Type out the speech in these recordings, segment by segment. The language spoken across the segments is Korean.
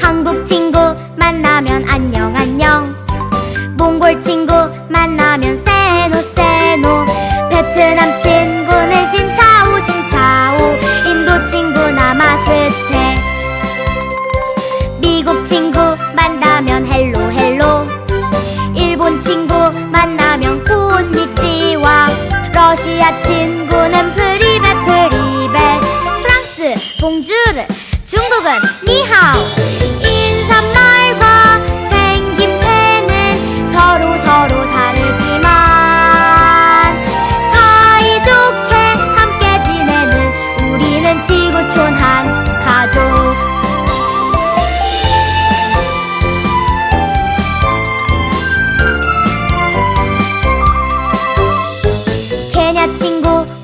한국 친구 만나면 안녕 안녕. 몽골 친구 만나면 세노 세노. 베트남 친구는 신차오 신차오. 인도 친구 나마스테. 미국 친구 만나면 헬로 헬로. 일본 친구 만나면 곤니찌와 러시아 친구는 프리베 프리베 프랑스 봉주르 중국은 니하오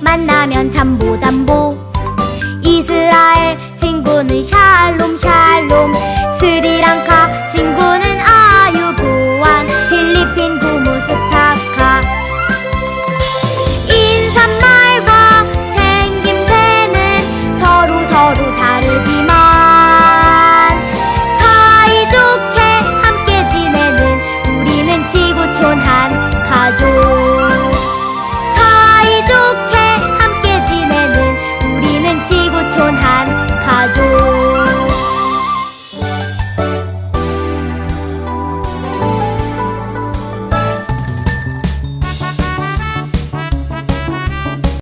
만나면 잠보 잠보. 이스라엘 친구는 샬롬 샬롬. 스리랑카 친구는 아유 보안. 필리핀 구무스타카. 인사말과 생김새는 서로 서로 다르지만 사이좋게 함께 지내는 우리는 지구촌 한 사이좋게 함